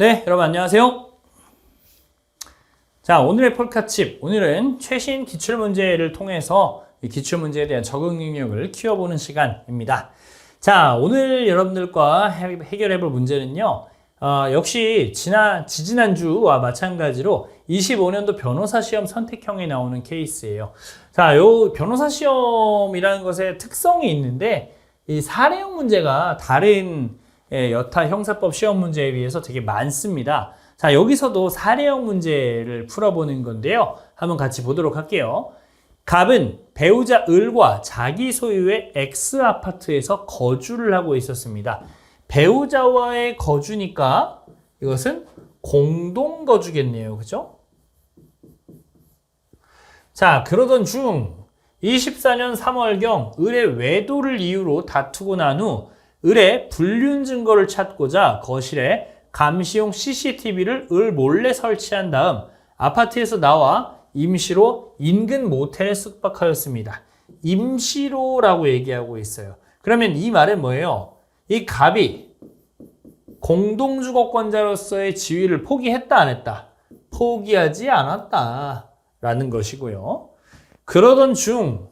네, 여러분 안녕하세요. 자, 오늘의 폴카칩. 오늘은 최신 기출문제를 통해서 이 기출문제에 대한 적응 능력을 키워보는 시간입니다. 자, 오늘 여러분들과 해- 해결해볼 문제는요. 어, 역시 지난, 지지난주와 마찬가지로 25년도 변호사 시험 선택형에 나오는 케이스예요. 자, 요 변호사 시험이라는 것의 특성이 있는데 이 사례형 문제가 다른 예, 여타 형사법 시험 문제에 비해서 되게 많습니다. 자, 여기서도 사례형 문제를 풀어보는 건데요. 한번 같이 보도록 할게요. 갑은 배우자 을과 자기 소유의 X 아파트에서 거주를 하고 있었습니다. 배우자와의 거주니까 이것은 공동 거주겠네요. 그죠? 자, 그러던 중 24년 3월경 을의 외도를 이유로 다투고 난 후 을의 불륜 증거를 찾고자 거실에 감시용 CCTV를 을 몰래 설치한 다음 아파트에서 나와 임시로 인근 모텔에 숙박하였습니다. 임시로라고 얘기하고 있어요. 그러면 이 말은 뭐예요? 이 갑이 공동주거권자로서의 지위를 포기했다 안 했다? 포기하지 않았다 라는 것이고요. 그러던 중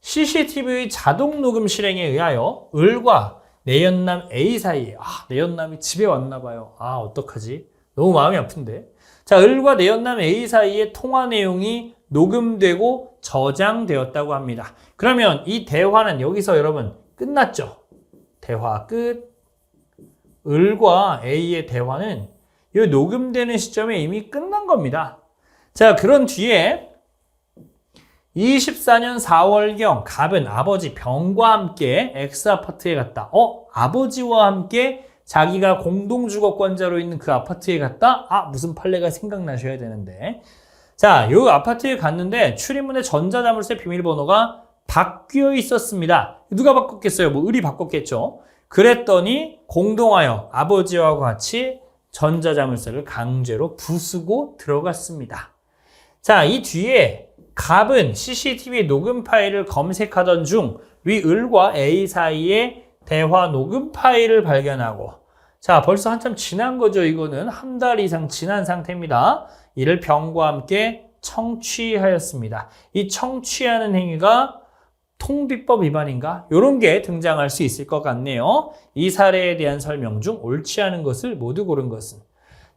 CCTV의 자동 녹음 실행에 의하여 을과 내연남 A 사이에 아 내연남이 집에 왔나 봐요. 아 어떡하지? 너무 마음이 아픈데. 자 을과 내연남 A 사이의 통화 내용이 녹음되고 저장되었다고 합니다. 그러면 이 대화는 여기서 여러분 끝났죠? 대화 끝. 을과 A의 대화는 이 녹음되는 시점에 이미 끝난 겁니다. 자 그런 뒤에 24년 4월경 갑은 아버지 병과 함께 X아파트에 갔다. 어? 아버지와 함께 자기가 공동주거권자로 있는 그 아파트에 갔다? 아, 무슨 판례가 생각나셔야 되는데. 자, 요 아파트에 갔는데 출입문에 전자자물쇠 비밀번호가 바뀌어 있었습니다. 누가 바꿨겠어요? 뭐 을이 바꿨겠죠. 그랬더니 공동하여 아버지와 같이 전자자물쇠를 강제로 부수고 들어갔습니다. 자, 이 뒤에 갑은 CCTV 녹음 파일을 검색하던 중 위을과 A 사이에 대화 녹음 파일을 발견하고 자 벌써 한참 지난 거죠 이거는. 한 달 이상 지난 상태입니다. 이를 병과 함께 청취하였습니다. 이 청취하는 행위가 통비법 위반인가? 이런 게 등장할 수 있을 것 같네요. 이 사례에 대한 설명 중 옳지 않은 것을 모두 고른 것은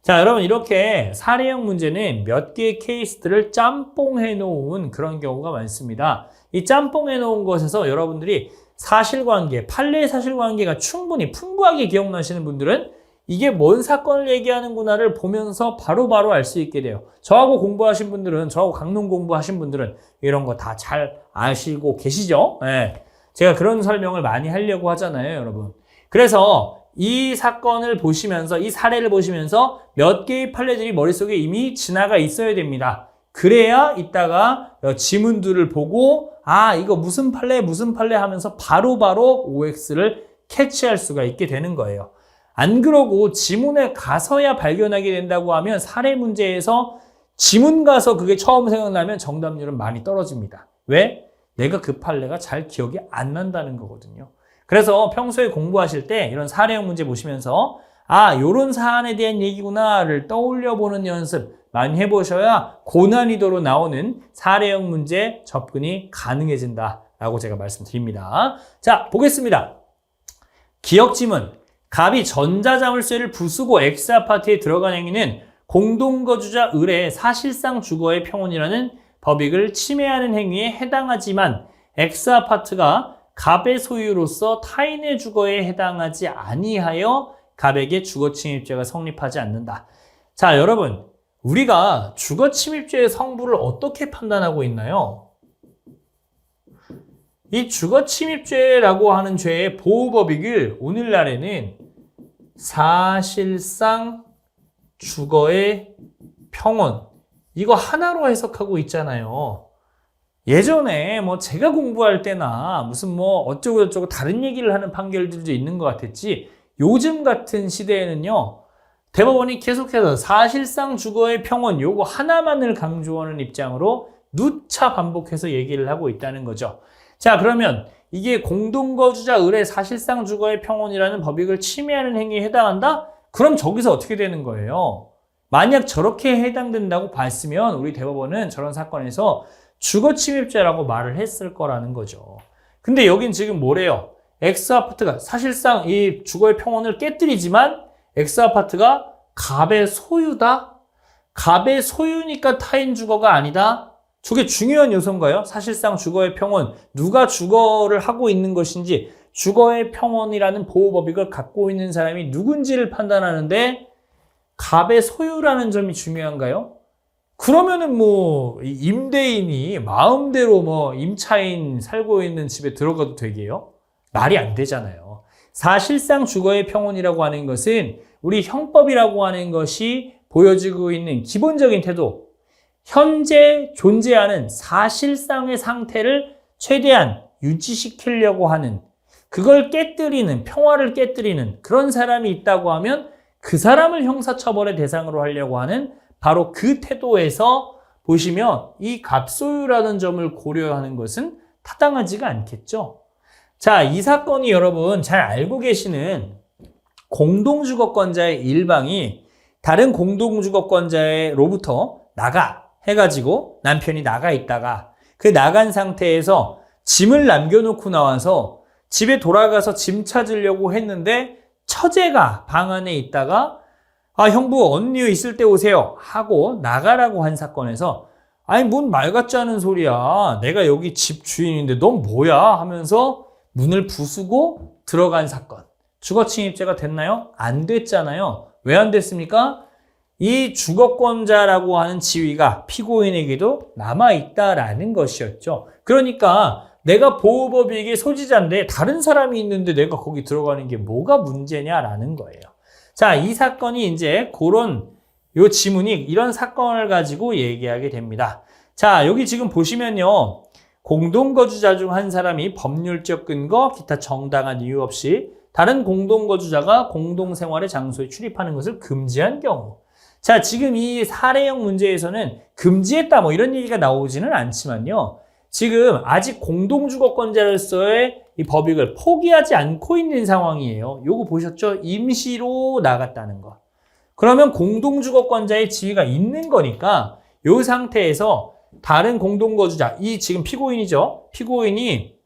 자, 여러분 이렇게 사례형 문제는 몇 개의 케이스들을 짬뽕해 놓은 그런 경우가 많습니다. 이 짬뽕해 놓은 것에서 여러분들이 사실관계, 판례 사실관계가 충분히 풍부하게 기억나시는 분들은 이게 뭔 사건을 얘기하는구나를 보면서 바로바로 알 수 있게 돼요. 저하고 공부하신 분들은, 저하고 강론 공부하신 분들은 이런 거 다 잘 아시고 계시죠? 예. 제가 그런 설명을 많이 하려고 하잖아요, 여러분. 그래서 이 사건을 보시면서 이 사례를 보시면서 몇 개의 판례들이 머릿속에 이미 지나가 있어야 됩니다. 그래야 이따가 지문들을 보고 아 이거 무슨 판례 무슨 판례 하면서 바로 바로 OX를 캐치할 수가 있게 되는 거예요. 안 그러고 지문에 가서야 발견하게 된다고 하면 사례 문제에서 지문 가서 그게 처음 생각나면 정답률은 많이 떨어집니다. 왜? 내가 그 판례가 잘 기억이 안 난다는 거거든요. 그래서 평소에 공부하실 때 이런 사례형 문제 보시면서 아, 요런 사안에 대한 얘기구나를 떠올려 보는 연습 많이 해보셔야 고난이도로 나오는 사례형 문제 접근이 가능해진다라고 제가 말씀드립니다. 자, 보겠습니다. 기억 지문. 갑이 전자자물쇠를 부수고 X아파트에 들어간 행위는 공동거주자 을의 사실상 주거의 평온이라는 법익을 침해하는 행위에 해당하지만 X아파트가 갑의 소유로서 타인의 주거에 해당하지 아니하여 갑에게 주거 침입죄가 성립하지 않는다. 자, 여러분. 우리가 주거 침입죄의 성부를 어떻게 판단하고 있나요? 이 주거 침입죄라고 하는 죄의 보호법익을 오늘날에는 사실상 주거의 평온 이거 하나로 해석하고 있잖아요. 예전에 뭐 제가 공부할 때나 무슨 뭐 어쩌고 저쩌고 다른 얘기를 하는 판결들도 있는 것 같았지 요즘 같은 시대에는요 대법원이 계속해서 사실상 주거의 평온 요거 하나만을 강조하는 입장으로 누차 반복해서 얘기를 하고 있다는 거죠. 자 그러면 이게 공동거주자 을의 사실상 주거의 평온이라는 법익을 침해하는 행위에 해당한다? 그럼 저기서 어떻게 되는 거예요? 만약 저렇게 해당된다고 봤으면 우리 대법원은 저런 사건에서 주거 침입죄라고 말을 했을 거라는 거죠. 근데 여긴 지금 뭐래요? X 아파트가 사실상 이 주거의 평온을 깨뜨리지만 X 아파트가 갑의 소유다? 갑의 소유니까 타인 주거가 아니다? 저게 중요한 요소인가요? 사실상 주거의 평온, 누가 주거를 하고 있는 것인지 주거의 평온이라는 보호법익을 갖고 있는 사람이 누군지를 판단하는데 갑의 소유라는 점이 중요한가요? 그러면은 뭐이 임대인이 마음대로 뭐 임차인 살고 있는 집에 들어가도 되게요? 말이 안 되잖아요. 사실상 주거의 평온이라고 하는 것은 우리 형법이라고 하는 것이 보여지고 있는 기본적인 태도, 현재 존재하는 사실상의 상태를 최대한 유지시키려고 하는 그걸 깨뜨리는 평화를 깨뜨리는 그런 사람이 있다고 하면 그 사람을 형사처벌의 대상으로 하려고 하는 바로 그 태도에서 보시면 이 갑소유라는 점을 고려하는 것은 타당하지가 않겠죠. 자, 이 사건이 여러분 잘 알고 계시는 공동주거권자의 일방이 다른 공동주거권자로부터 나가 해가지고 남편이 나가 있다가 그 나간 상태에서 짐을 남겨놓고 나와서 집에 돌아가서 짐 찾으려고 했는데 처제가 방 안에 있다가 아 형부 언니 있을 때 오세요 하고 나가라고 한 사건에서 아니 뭔 말 같지 않은 소리야 내가 여기 집 주인인데 넌 뭐야 하면서 문을 부수고 들어간 사건 주거침입죄가 됐나요? 안 됐잖아요 왜 안 됐습니까? 이 주거권자라고 하는 지위가 피고인에게도 남아있다라는 것이었죠. 그러니까 내가 보호법익의 소지자인데 다른 사람이 있는데 내가 거기 들어가는 게 뭐가 문제냐라는 거예요. 자, 이 사건이 이제 그런 요 지문이 이런 사건을 가지고 얘기하게 됩니다. 자, 여기 지금 보시면요. 공동거주자 중 한 사람이 법률적 근거, 기타 정당한 이유 없이 다른 공동거주자가 공동생활의 장소에 출입하는 것을 금지한 경우. 자, 지금 이 사례형 문제에서는 금지했다 뭐 이런 얘기가 나오지는 않지만요. 지금 아직 공동주거권자로서의 이 법익을 포기하지 않고 있는 상황이에요. 요거 보셨죠? 임시로 나갔다는 거. 그러면 공동주거권자의 지위가 있는 거니까 요 상태에서 다른 공동거주자, 이 지금 피고인이죠? 피고인이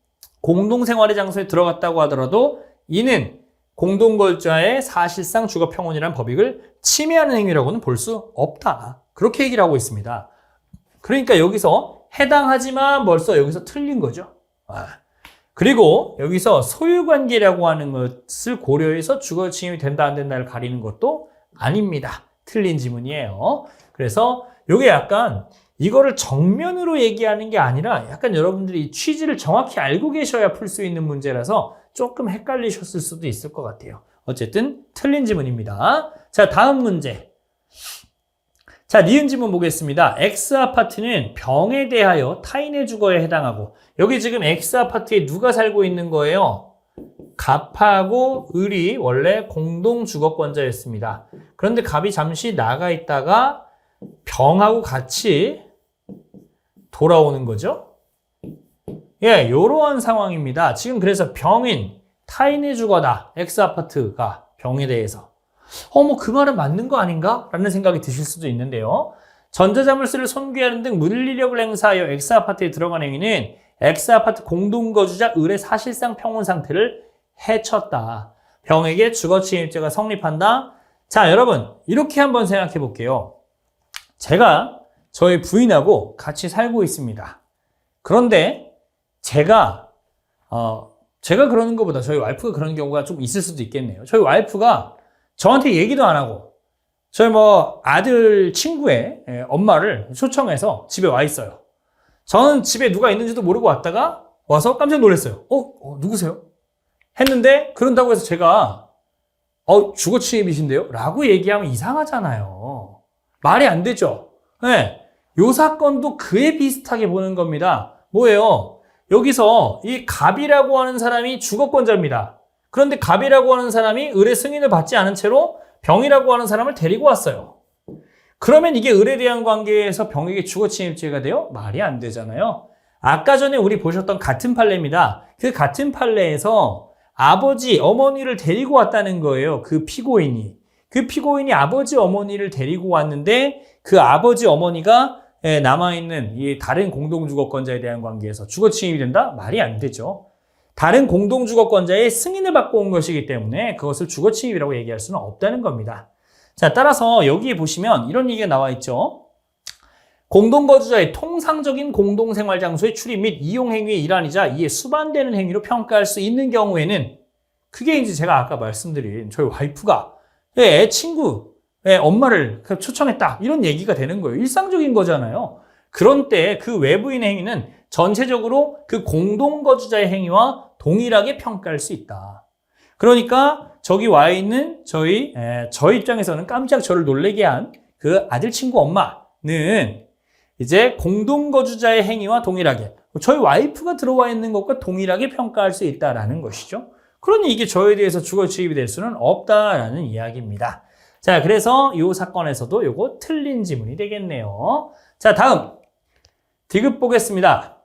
공동생활의 장소에 들어갔다고 하더라도 이는 공동거주자의 사실상 주거평온이라는 법익을 침해하는 행위라고는 볼 수 없다. 그렇게 얘기를 하고 있습니다. 그러니까 여기서 해당하지만 벌써 여기서 틀린 거죠. 아. 그리고 여기서 소유관계라고 하는 것을 고려해서 주거침입이 된다 안 된다를 가리는 것도 아닙니다. 틀린 지문이에요. 그래서 이게 약간 이거를 정면으로 얘기하는 게 아니라 약간 여러분들이 취지를 정확히 알고 계셔야 풀 수 있는 문제라서 조금 헷갈리셨을 수도 있을 것 같아요. 어쨌든 틀린 지문입니다. 자, 다음 문제. 자, 니은 지문 보겠습니다. X 아파트는 병에 대하여 타인의 주거에 해당하고 여기 지금 X 아파트에 누가 살고 있는 거예요? 갑하고 을이 원래 공동 주거권자였습니다. 그런데 갑이 잠시 나가 있다가 병하고 같이 돌아오는 거죠. 예, 요러한 상황입니다. 지금 그래서 병인, 타인의 주거다. X아파트가 병에 대해서. 어, 뭐 그 말은 맞는 거 아닌가? 라는 생각이 드실 수도 있는데요. 전자자물쇠를 손괴하는 등 물리력을 행사하여 X아파트에 들어간 행위는 X아파트 공동거주자 을의 사실상 평온 상태를 해쳤다. 병에게 주거침입죄가 성립한다. 자, 여러분, 이렇게 한번 생각해 볼게요. 제가 저희 부인하고 같이 살고 있습니다. 그런데 제가 어 제가 그러는 것보다 저희 와이프가 그러는 경우가 좀 있을 수도 있겠네요. 저희 와이프가 저한테 얘기도 안 하고 저희 뭐 아들 친구의 예, 엄마를 초청해서 집에 와 있어요. 저는 집에 누가 있는지도 모르고 왔다가 와서 깜짝 놀랐어요. 어, 어 누구세요? 했는데 그런다고 해서 제가 어 주거 침입이신데요? 라고 얘기하면 이상하잖아요. 말이 안 되죠. 네. 요 사건도 그에 비슷하게 보는 겁니다. 뭐예요? 여기서 이 갑이라고 하는 사람이 주거권자입니다. 그런데 갑이라고 하는 사람이 을의 승인을 받지 않은 채로 병이라고 하는 사람을 데리고 왔어요. 그러면 이게 을에 대한 관계에서 병에게 주거침입죄가 돼요? 말이 안 되잖아요. 아까 전에 우리 보셨던 같은 판례입니다. 그 같은 판례에서 아버지, 어머니를 데리고 왔다는 거예요. 그 피고인이. 그 피고인이 아버지 어머니를 데리고 왔는데 그 아버지 어머니가 예, 남아있는 이 다른 공동주거권자에 대한 관계에서 주거 침입이 된다? 말이 안 되죠. 다른 공동주거권자의 승인을 받고 온 것이기 때문에 그것을 주거 침입이라고 얘기할 수는 없다는 겁니다. 자, 따라서 여기에 보시면 이런 얘기가 나와 있죠. 공동거주자의 통상적인 공동생활 장소의 출입 및 이용 행위의 일환이자 이에 수반되는 행위로 평가할 수 있는 경우에는 그게 이제 제가 아까 말씀드린 저희 와이프가 애 친구, 애 엄마를 초청했다 이런 얘기가 되는 거예요. 일상적인 거잖아요. 그런 때 그 외부인의 행위는 전체적으로 그 공동거주자의 행위와 동일하게 평가할 수 있다. 그러니까 저기 와 있는 저희 에, 저 입장에서는 깜짝 저를 놀래게 한 그 아들 친구 엄마는 이제 공동거주자의 행위와 동일하게 저희 와이프가 들어와 있는 것과 동일하게 평가할 수 있다라는 것이죠. 그러니 이게 저에 대해서 주거 취입이 될 수는 없다라는 이야기입니다. 자, 그래서 이 사건에서도 요거 틀린 지문이 되겠네요. 자, 다음 디귿 보겠습니다.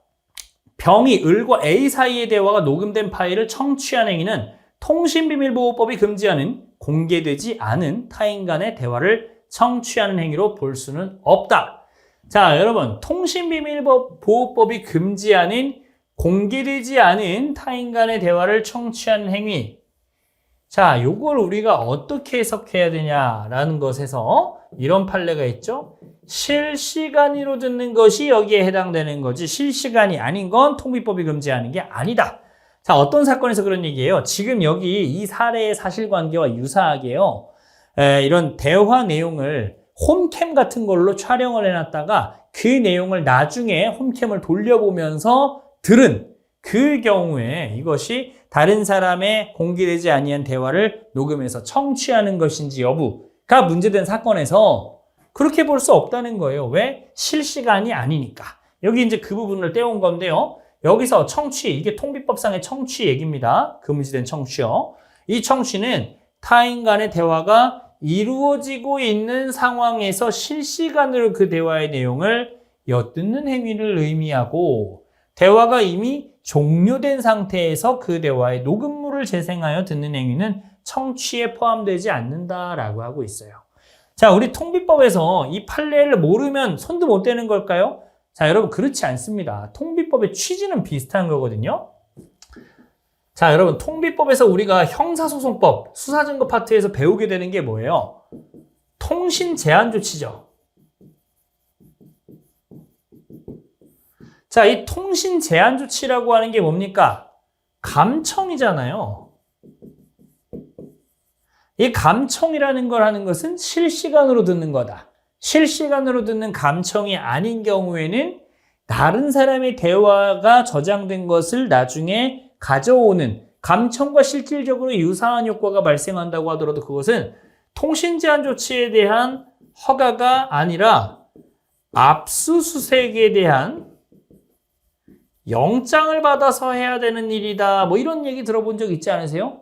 병이 을과 A 사이의 대화가 녹음된 파일을 청취한 행위는 통신비밀보호법이 금지하는 공개되지 않은 타인 간의 대화를 청취하는 행위로 볼 수는 없다. 자, 여러분, 통신비밀보호법이 금지하는 공개되지 않은 타인 간의 대화를 청취하는 행위. 자, 요걸 우리가 어떻게 해석해야 되냐라는 것에서 이런 판례가 있죠. 실시간으로 듣는 것이 여기에 해당되는 거지 실시간이 아닌 건 통비법이 금지하는 게 아니다. 자, 어떤 사건에서 그런 얘기예요? 지금 여기 이 사례의 사실관계와 유사하게요. 에, 이런 대화 내용을 홈캠 같은 걸로 촬영을 해놨다가 그 내용을 나중에 홈캠을 돌려보면서 들은 그 경우에 이것이 다른 사람의 공개되지 아니한 대화를 녹음해서 청취하는 것인지 여부가 문제된 사건에서 그렇게 볼 수 없다는 거예요. 왜? 실시간이 아니니까. 여기 이제 그 부분을 떼온 건데요. 여기서 청취, 이게 통비법상의 청취 얘기입니다. 금지된 청취요. 이 청취는 타인 간의 대화가 이루어지고 있는 상황에서 실시간으로 그 대화의 내용을 엿듣는 행위를 의미하고 대화가 이미 종료된 상태에서 그 대화의 녹음물을 재생하여 듣는 행위는 청취에 포함되지 않는다라고 하고 있어요. 자, 우리 통비법에서 이 판례를 모르면 손도 못 대는 걸까요? 자, 여러분 그렇지 않습니다. 통비법의 취지는 비슷한 거거든요. 자, 여러분 통비법에서 우리가 형사소송법 수사증거 파트에서 배우게 되는 게 뭐예요? 통신 제한 조치죠. 자, 이 통신 제한 조치라고 하는 게 뭡니까? 감청이잖아요. 이 감청이라는 걸 하는 것은 실시간으로 듣는 거다. 실시간으로 듣는 감청이 아닌 경우에는 다른 사람의 대화가 저장된 것을 나중에 가져오는 감청과 실질적으로 유사한 효과가 발생한다고 하더라도 그것은 통신 제한 조치에 대한 허가가 아니라 압수수색에 대한 영장을 받아서 해야 되는 일이다. 뭐 이런 얘기 들어본 적 있지 않으세요?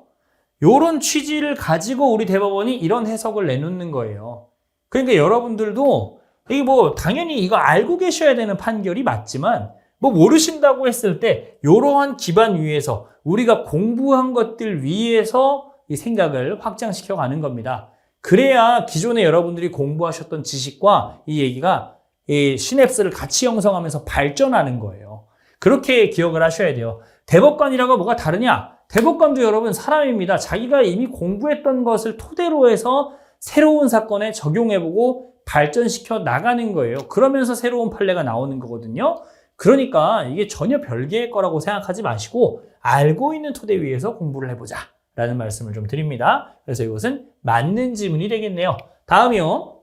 요런 취지를 가지고 우리 대법원이 이런 해석을 내놓는 거예요. 그러니까 여러분들도 이게 뭐 당연히 이거 알고 계셔야 되는 판결이 맞지만 뭐 모르신다고 했을 때 이러한 기반 위에서 우리가 공부한 것들 위에서 이 생각을 확장시켜 가는 겁니다. 그래야 기존에 여러분들이 공부하셨던 지식과 이 얘기가 이 시냅스를 같이 형성하면서 발전하는 거예요. 그렇게 기억을 하셔야 돼요. 대법관이라고 뭐가 다르냐? 대법관도 여러분 사람입니다. 자기가 이미 공부했던 것을 토대로 해서 새로운 사건에 적용해보고 발전시켜 나가는 거예요. 그러면서 새로운 판례가 나오는 거거든요. 그러니까 이게 전혀 별개의 거라고 생각하지 마시고 알고 있는 토대 위에서 공부를 해보자 라는 말씀을 좀 드립니다. 그래서 이것은 맞는 지문이 되겠네요. 다음이요.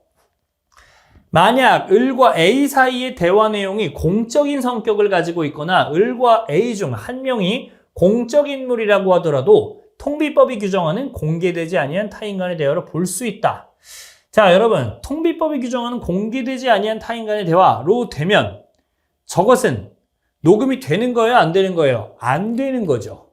만약 을과 A 사이의 대화 내용이 공적인 성격을 가지고 있거나 을과 A 중 한 명이 공적 인물이라고 하더라도 통비법이 규정하는 공개되지 아니한 타인 간의 대화를 볼수 있다. 자, 여러분, 통비법이 규정하는 공개되지 아니한 타인 간의 대화로 되면 저것은 녹음이 되는 거예요? 안 되는 거예요? 안 되는 거죠.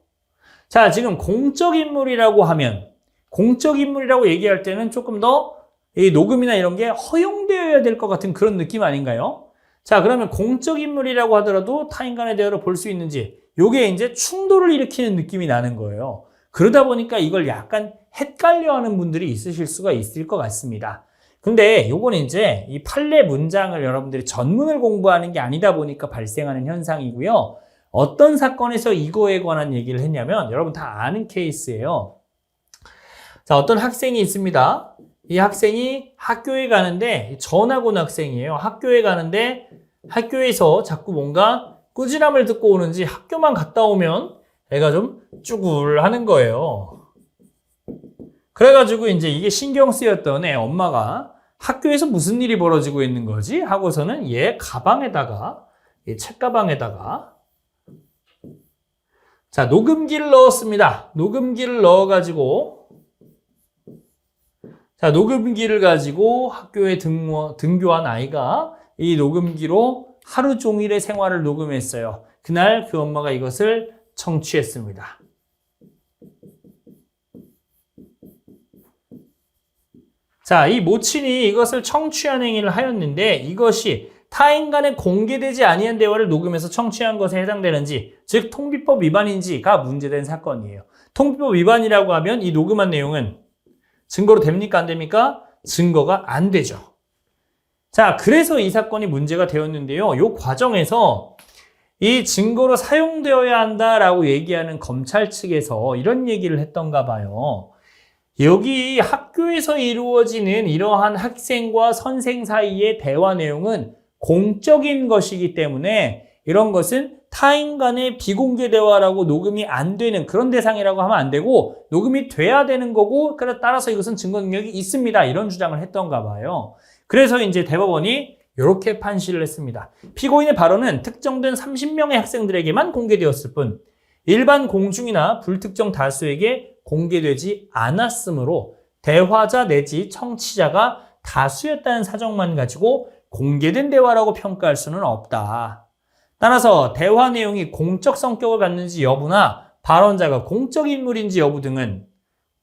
자, 지금 공적 인물이라고 하면 공적 인물이라고 얘기할 때는 조금 더 이 녹음이나 이런 게 허용되어야 될 것 같은 그런 느낌 아닌가요? 자, 그러면 공적 인물이라고 하더라도 타인 간의 대화를 볼 수 있는지 요게 이제 충돌을 일으키는 느낌이 나는 거예요. 그러다 보니까 이걸 약간 헷갈려 하는 분들이 있으실 수가 있을 것 같습니다. 근데 요건 이제 이 판례 문장을 여러분들이 전문을 공부하는 게 아니다 보니까 발생하는 현상이고요. 어떤 사건에서 이거에 관한 얘기를 했냐면 여러분 다 아는 케이스예요. 자, 어떤 학생이 있습니다. 이 학생이 학교에 가는데 전학 온 학생이에요. 학교에 가는데 학교에서 자꾸 뭔가 꾸지람을 듣고 오는지 학교만 갔다 오면 애가 좀 쭈글하는 거예요. 그래가지고 이제 이게 신경 쓰였던 애 엄마가 학교에서 무슨 일이 벌어지고 있는 거지? 하고서는 얘 가방에다가, 얘 책가방에다가, 자, 녹음기를 넣었습니다. 녹음기를 넣어가지고, 자, 녹음기를 가지고 학교에 등모, 등교한 아이가 이 녹음기로 하루 종일의 생활을 녹음했어요. 그날 그 엄마가 이것을 청취했습니다. 자, 이 모친이 이것을 청취한 행위를 하였는데 이것이 타인 간에 공개되지 아니한 대화를 녹음해서 청취한 것에 해당되는지, 즉 통비법 위반인지가 문제된 사건이에요. 통비법 위반이라고 하면 이 녹음한 내용은 증거로 됩니까 안 됩니까? 증거가 안 되죠. 자, 그래서 이 사건이 문제가 되었는데요. 이 과정에서 이 증거로 사용되어야 한다라고 얘기하는 검찰 측에서 이런 얘기를 했던가 봐요. 여기 학교에서 이루어지는 이러한 학생과 선생 사이의 대화 내용은 공적인 것이기 때문에 이런 것은 타인 간의 비공개 대화라고 녹음이 안 되는 그런 대상이라고 하면 안 되고 녹음이 돼야 되는 거고 따라서 이것은 증거 능력이 있습니다. 이런 주장을 했던가 봐요. 그래서 이제 대법원이 이렇게 판시를 했습니다. 피고인의 발언은 특정된 30명의 학생들에게만 공개되었을 뿐 일반 공중이나 불특정 다수에게 공개되지 않았으므로 대화자 내지 청취자가 다수였다는 사정만 가지고 공개된 대화라고 평가할 수는 없다. 따라서 대화 내용이 공적 성격을 갖는지 여부나 발언자가 공적 인물인지 여부 등은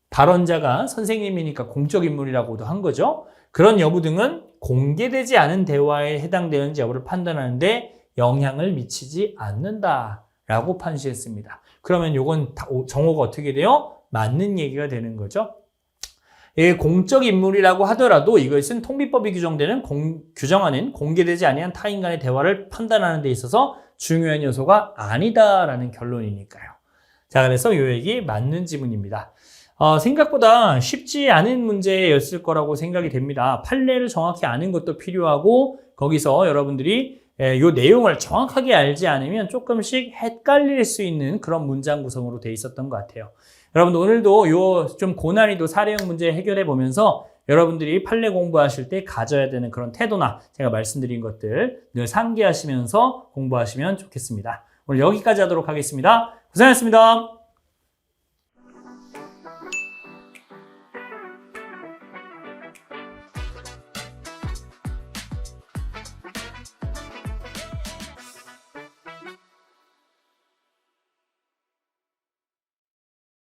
발언자가 선생님이니까 공적 인물이라고도 한 거죠. 그런 여부 등은 공개되지 않은 대화에 해당되는지 여부를 판단하는데 영향을 미치지 않는다라고 판시했습니다. 그러면 요건 정오가 어떻게 돼요? 맞는 얘기가 되는 거죠. 예, 공적 인물이라고 하더라도 이것은 통비법이 규정되는 공, 규정하는 공개되지 아니한 타인 간의 대화를 판단하는 데 있어서 중요한 요소가 아니다라는 결론이니까요. 자, 그래서 요 얘기 맞는 지문입니다. 어, 생각보다 쉽지 않은 문제였을 거라고 생각이 됩니다. 판례를 정확히 아는 것도 필요하고 거기서 여러분들이 예, 요 내용을 정확하게 알지 않으면 조금씩 헷갈릴 수 있는 그런 문장 구성으로 돼 있었던 것 같아요. 여러분들 오늘도 요 좀 고난이도 사례형 문제 해결해 보면서 여러분들이 판례 공부하실 때 가져야 되는 그런 태도나 제가 말씀드린 것들 늘 상기하시면서 공부하시면 좋겠습니다. 오늘 여기까지 하도록 하겠습니다. 고생하셨습니다.